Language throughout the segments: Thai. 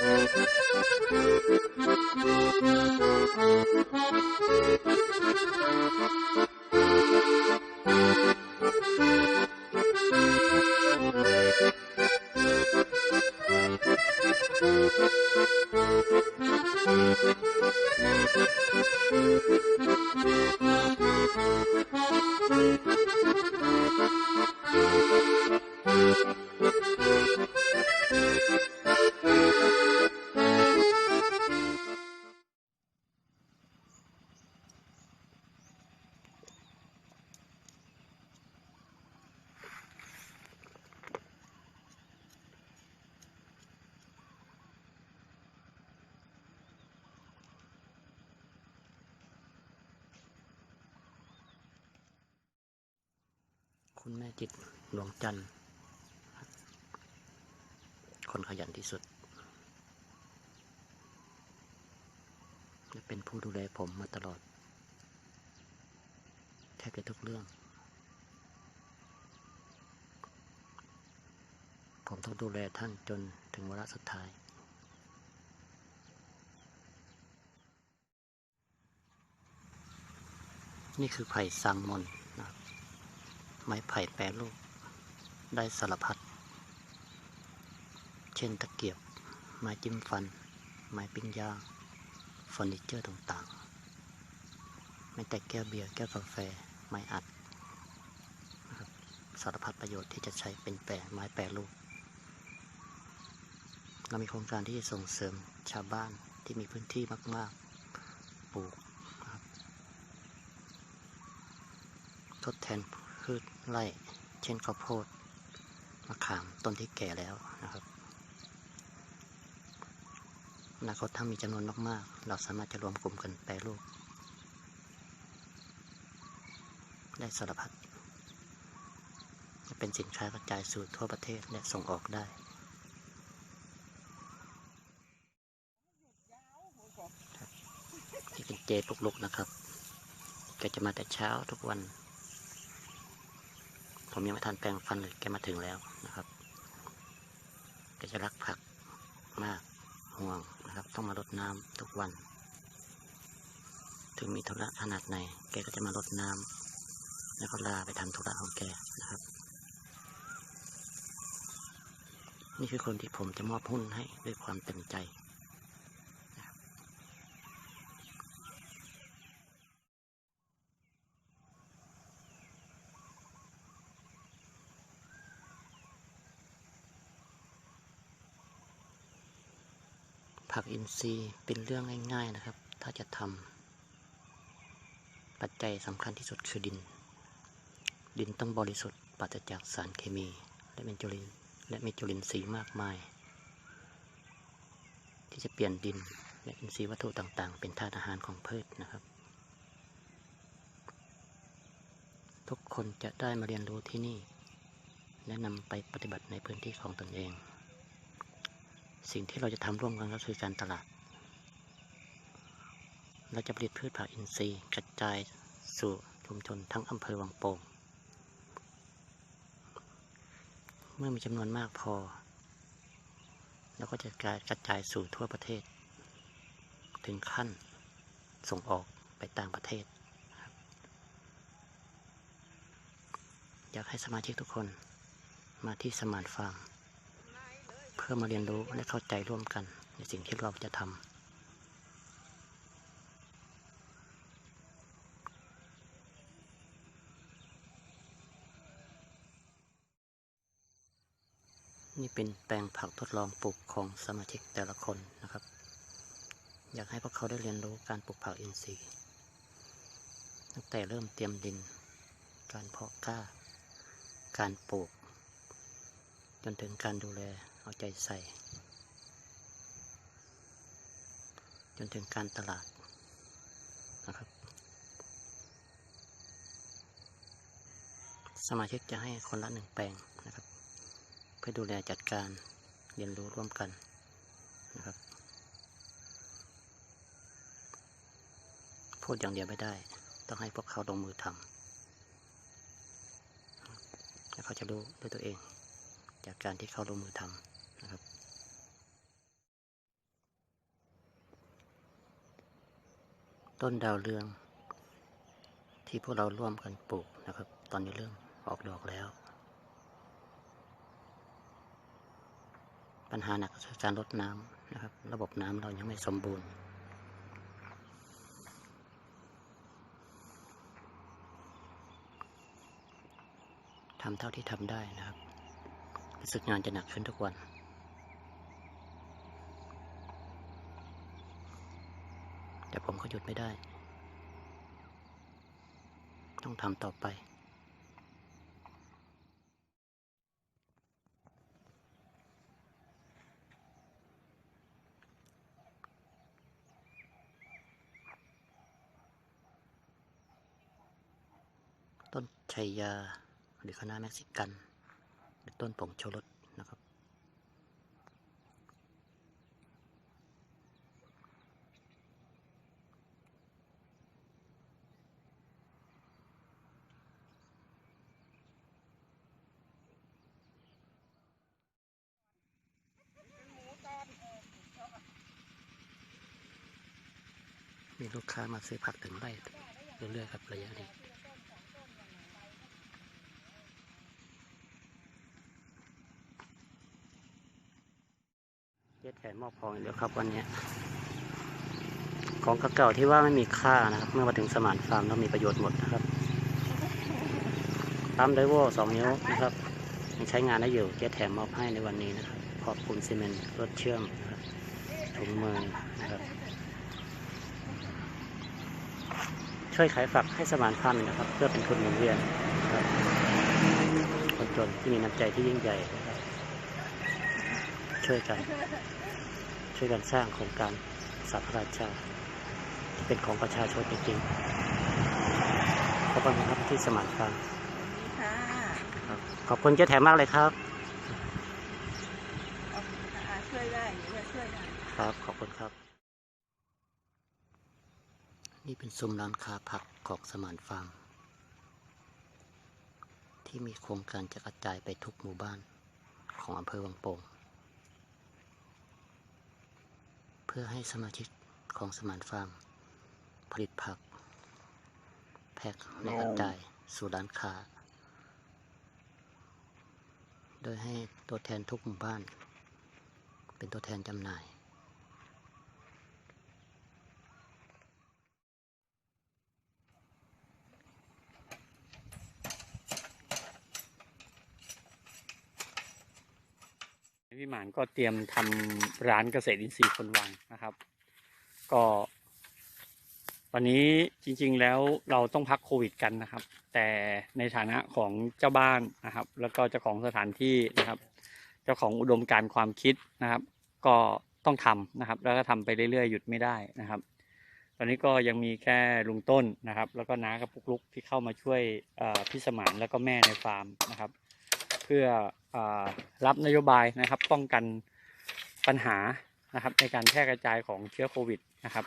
Thank you. คุณแม่จิตหลวงจันทร์คนขยันที่สุดและเป็นผู้ดูแลผมมาตลอด แทบจะทุกเรื่อง ผมต้องดูแลท่านจนถึงวาระสุดท้ายนี่คือไผ่ซังมน ไม้ไผ่แปรรูป ได้สารพัด เช่นตะเกียบ ไม้จิ้มฟัน ไม้ปิ้งย่างเฟอร์นิเจอร์ต่างๆ ไม่แต่แก้วเบียร์ แก้วกาแฟ ไม้อัด สารพัดประโยชน์ที่จะใช้เป็นแปรไม้แปรรูป เรามีโครงการที่จะส่งเสริมชาวบ้านที่มีพื้นที่มาก ๆ ปลูกทดแทน ไร่ เช่นข้าวโพดมะขามต้นที่แก่แล้วนะครับอนาคตถ้ามีจำนวนมากๆ เราสามารถจะรวมกลุ่มกันแปรรูป ได้สารพัดจะเป็นสินค้ากระจายสู่ทั่วประเทศและส่งออกได้ที่เป็นเจปุกลุกนะครับแกจะมาแต่เช้าทุกวัน ผมยังไม่ทันแปรงฟันเลยแกมาถึงแล้วนะครับแกจะรักผักมากห่วงนะครับ ต้องมารดน้ำทุกวัน ถึงมีธุระขนาดไหนแกก็จะมารดน้ำแล้วก็ลาไปทำธุระของแกนะครับ นี่คือคนที่ผมจะมอบหุ้นให้ด้วยความเต็มใจ ผักอินทรีย์เป็นเรื่องง่ายๆนะครับ ถ้าจะทำปัจจัยสำคัญที่สุดคือดิน ดินต้องบริสุทธิ์ปราศจากสารเคมี และเมจุลินและเมจุลินทรีย์มากมาย ที่จะเปลี่ยนดินและอินทรีย์วัตถุต่างๆ เป็นธาตุอาหารของพืชนะครับ ทุกคนจะได้มาเรียนรู้ที่นี่ และนำไปปฏิบัติในพื้นที่ของตนเอง สิ่งที่เราจะทำร่วมกันก็คือการตลาด เราจะผลิตพืชผักอินทรีย์กระจายสู่ชุมชนทั้งอำเภอวังโป่ง เมื่อมีจำนวนมากพอ เราก็จะกระจายสู่ทั่วประเทศ ถึงขั้นส่งออกไปต่างประเทศ อยากให้สมาชิกทุกคนมาที่สมานฟาร์ม เพื่อมาเรียนรู้และเข้าใจร่วมกัน ในสิ่งที่เราจะทำนี่เป็นแปลงผักทดลองปลูกของสมาชิกแต่ละคนนะครับ อยากให้พวกเขาได้เรียนรู้การปลูกผักอินทรีย์ ตั้งแต่เริ่มเตรียมดิน การเพาะกล้า การปลูก จนถึงการดูแล เอาใจใส่ จนถึงการตลาดนะครับสมาชิกจะให้คนละหนึ่งแปลงนะครับ เพื่อดูแลจัดการเรียนรู้ร่วมกันนะครับ พูดอย่างเดียวไม่ได้ ต้องให้พวกเขาลงมือทำแล้วเขาจะรู้ด้วยตัวเอง จากการที่เขาลงมือทำ ครับต้นดาวเรือง ที่พวกเราร่วมกันปลูกนะครับ ตอนนี้เริ่มออกดอกแล้ว ปัญหาหนักคือการลดน้ำนะครับ ระบบน้ำเรายังไม่สมบูรณ์ทำเท่าที่ทำได้นะครับรู้สึกงานจะหนักขึ้นทุกวัน แต่ผมก็หยุดไม่ได้ ต้องทำต่อไป ต้นชัยยาหรือคณะเม็กซิกัน หรือต้นผงชูรสนะครับ มีลูกค้ามาซื้อผักถึงไร่เรื่อยๆครับระยะนี้เย็ดแขนมอบขององเดียวครับวันนี้ ของเก่าๆที่ว่าไม่มีค่านะครับ เมื่อมาถึงสมานฟาร์มแล้วมีประโยชน์หมดนะครับปั๊มไดโวสองนิ้วนะครับยังใช้งานได้อยู่เย็ดแถมมอบให้ในวันนี้นะครับขอบคุณซีเมนต์รถเชื่อมนะครับถุงมือนะครับ ช่วยขายฝักให้สมานฟาร์มหน่อยนะครับ เพื่อเป็นทุนหมุนเวียนนะครับคนจนที่มีน้ำใจที่ยิ่งใหญ่นะครับ ช่วยกัน ช่วยกันสร้างโครงการสัพพราชาที่เป็นของประชาชนจริงๆขอบคุณครับที่สมานฟาร์มค่ะครับขอบคุณเจ๊แถมมากเลยครับเอาอ่าช่วยได้หรือว่าช่วยได้ครับขอบคุณครับ นี่เป็นซุ้มร้านค้าผักของสมานฟาร์มที่มีโครงการจะกระจายไปทุกหมู่บ้านของอำเภอวังโป่ง เพื่อให้สมาชิกของสมานฟาร์มผลิตผัก แพ็คและกระจายสู่ร้านค้า โดยให้ตัวแทนทุกหมู่บ้าน เป็นตัวแทนจำหน่าย พี่หมานก็เตรียมทำร้านเกษตรอินทรีย์คนวังนะครับ ก็ ตอนนี้จริงๆแล้วเราต้องพักโควิดกันนะครับ แต่ในฐานะของเจ้าบ้านนะครับ แล้วก็เจ้าของสถานที่นะครับ เจ้าของอุดมการความคิดนะครับ ก็ต้องทำนะครับ แล้วก็ทำไปเรื่อยๆ หยุดไม่ได้นะครับ ตอนนี้ก็ยังมีแค่ลุงต้นนะครับ แล้วก็น้ากับปุกลุกที่เข้ามาช่วยพี่สมานแล้วก็แม่ในฟาร์มนะครับ พื่ออรับนโยบายนะครับ ป้องกันปัญหานะครับ ในการแพร่กระจายของเชื้อโควิดนะครับ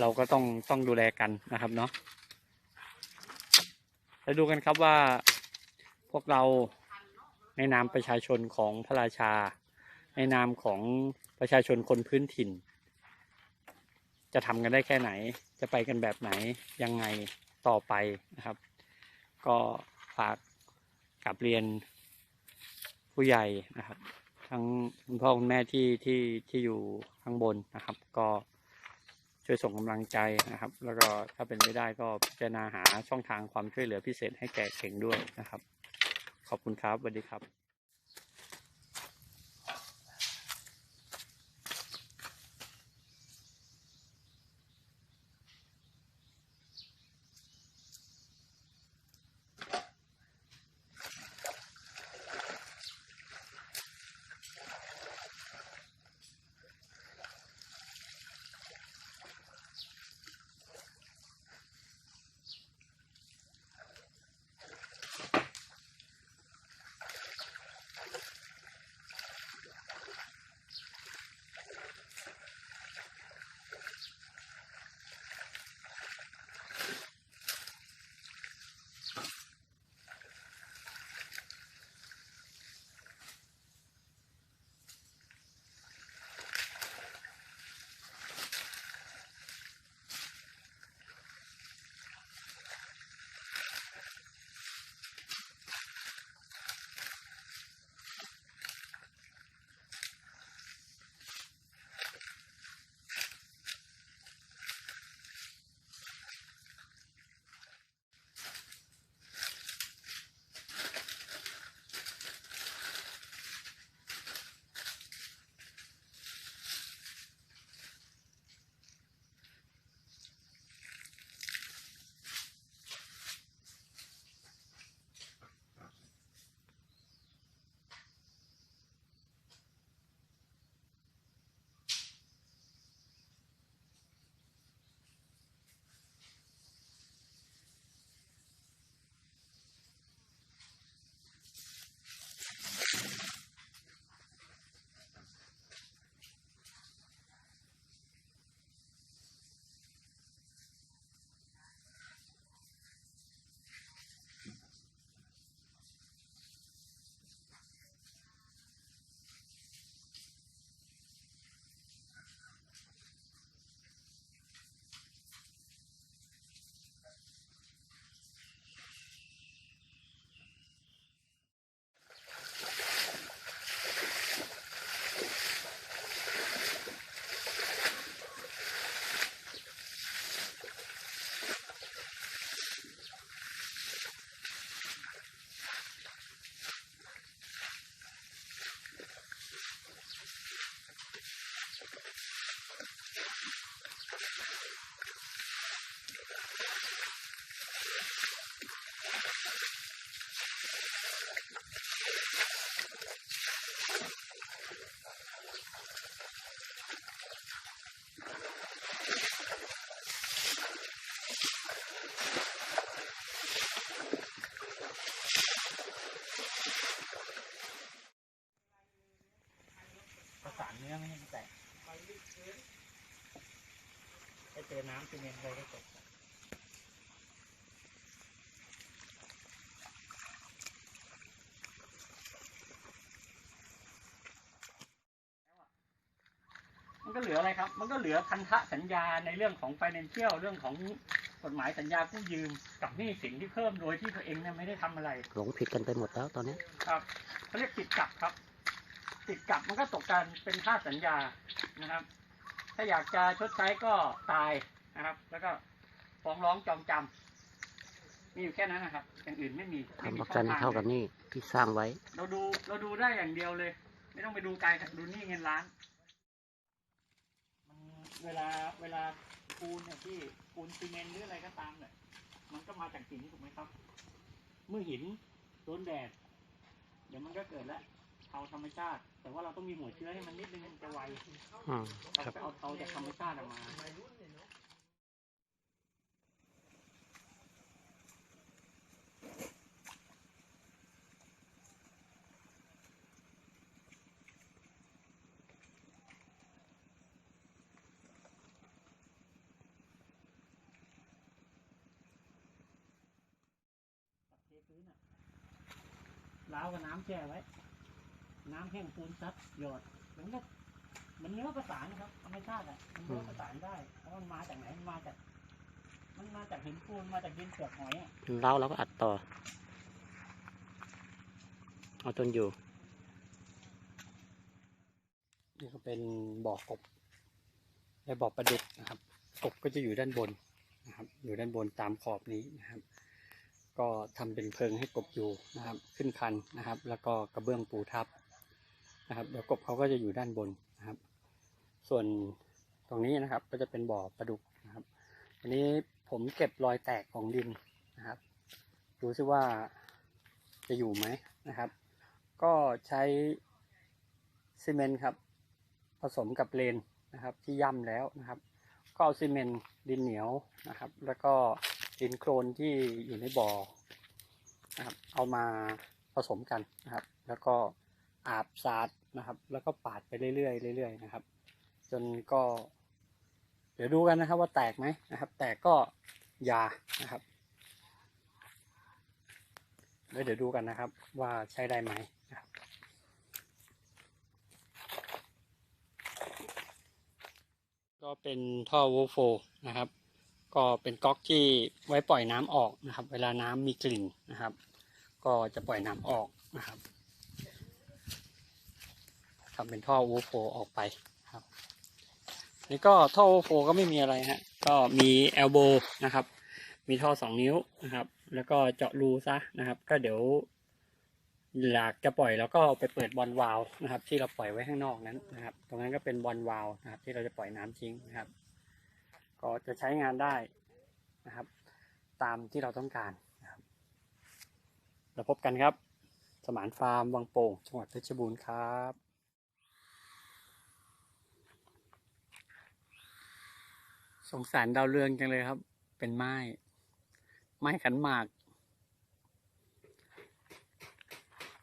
เราก็ต้องต้องดูแลกันนะครับเนาะแล้วดูกันครับว่าพวกเราในนามประชาชนของพระราชา ในนามของประชาชนคนพื้นถิ่น จะทำกันได้แค่ไหน จะไปกันแบบไหนยังไงต่อไปนะครับ ก็ฝาก กับเรียนผู้ใหญ่นะครับ ทั้งคุณพ่อคุณแม่ที่ที่ที่อยู่ข้างบนนะครับ ก็ช่วยส่งกำลังใจนะครับ แล้วก็ถ้าเป็นไม่ได้ก็พิจารณาหาช่องทางความช่วยเหลือพิเศษให้แก่เข่งด้วยนะครับ ขอบคุณครับสวัสดีครับ อน้ำซีเมนต์อะไรก็ตกมันก็เหลืออะไรครับ มันก็เหลือพันธสัญญาในเรื่องของ financial เรื่องของกฎหมายสัญญากู้ยืมกับหนี้สินที่เพิ่มโดยที่ตัวเองเนี่ยไม่ได้ทำอะไร หลงผิดกันไปหมดแล้วตอนนี้ ครับเขาเรียกติดกลับครับ ติดกลับมันก็ตกการเป็นค่าสัญญานะครับ ถ้าอยากจะชดใช้ก็ตายนะครับ แล้วก็ฟ้องร้องจองจำมีอยู่แค่นั้นนะครับ อย่างอื่นไม่มีไม่ทำมีประกันให้เท่ากับหนี่ที่สร้างไว้ เราดูเราดูได้อย่างเดียวเลย ไม่ต้องไปดูไกลครับดูนี่เงินล้านมันเวลาเวลาปูนเนี่ยที่ปูนซีเมนต์หรืออะไรก็ตามเนี่ยมันก็มาจากหินถูกไหมครับ เมื่อหินโดนแดดเดี๋ยวมันก็เกิดแล้ว เตาธรรมชาติ แต่ว่าเราต้องมีหัวเชื้อให้มันนิดนึงมันจะไวอืมเราครับ จะเอาเตาจากธรรมชาติออกมาตัดเทพื้นอะล้าวกับน้ำแช่ไว้ น้ำแห้งปูนซัดหยอดมันก็มันเนื้อประสานครับธรรมชาติอะมันเนื้อประสานได้เพราะมันมาจากไหนมันมาจาก มันมาจากหินปูนมาจากดินเปลือกหอยอะเล่าแล้วก็อัดต่อ เอาจนอยู่ นี่ก็เป็นบ่อกบและบ่อปลาดุกนะครับ กบก็จะอยู่ด้านบนนะครับ อยู่ด้านบนตามขอบนี้นะครับ ก็ทำเป็นเพิงให้กบอยู่นะครับ ขึ้นคันนะครับ แล้วก็กระเบื้องปูทับ นะครับ เดี๋ยวกบเขาก็จะอยู่ด้านบนนะครับ ส่วนตรงนี้นะครับ ก็จะเป็นบ่อปลาดุกนะครับอันนี้ผมเก็บรอยแตกของดินนะครับ ดูซิว่าจะอยู่ไหมนะครับ ก็ใช้ซีเมนต์ครับ ผสมกับเลนนะครับ ที่ย่ำแล้วนะครับ ก็เอาซีเมนต์ดินเหนียวนะครับ แล้วก็ดินโคลนที่อยู่ในบ่อนะครับ เอามาผสมกันนะครับ แล้วก็ อาบสาดนะครับ แล้วก็ปาดไปเรื่อยๆเรื่อยๆนะครับ จนก็ เดี๋ยวดูกันนะครับ ว่าแตกไหมนะครับ แตกก็ยานะครับแล้วเดี๋ยวดูกันนะครับ ว่าใช้ได้ไหมนะครับก็เป็นท่อโวลโฟนะครับ ก็เป็นก๊อกที่ไว้ปล่อยน้ำออกนะครับ เวลาน้ำมีกลิ่นนะครับ ก็จะปล่อยน้ำออกนะครับ ทำเป็นท่อโวลโฟออกไปครับนี่ก็ท่อโวลโฟก็ไม่มีอะไรฮะก็มีเอลโบนะครับ มีท่อสองนิ้วนะครับ แล้วก็เจาะรูซะนะครับ ก็เดี๋ยวอยากจะปล่อยแล้วก็ไปเปิดบอลวาล์วนะครับ ที่เราปล่อยไว้ข้างนอกนั้นนะครับ ตรงนั้นก็เป็นบอลวาล์วนะครับ ที่เราจะปล่อยน้ำทิ้งนะครับ ก็จะใช้งานได้นะครับ ตามที่เราต้องการนะครับเราพบกันครับ สมานฟาร์มวังโป่งจังหวัดเพชรบูรณ์ครับ สงสารดาวเรืองจังเลยครับ เป็นไม้ ไม้ขันหมาก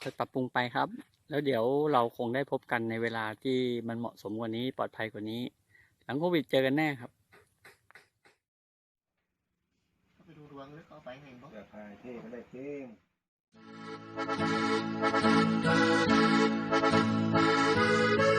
ค่อยปรับปรุงไปครับ แล้วเดี๋ยวเราคงได้พบกันในเวลาที่มันเหมาะสมกว่านี้ปลอดภัยกว่านี้ หลังโควิดเจอกันแน่ครับไปดูดวงหรือเขาไปเองบ่เสื้อผ้าเท่ไม่ได้เท่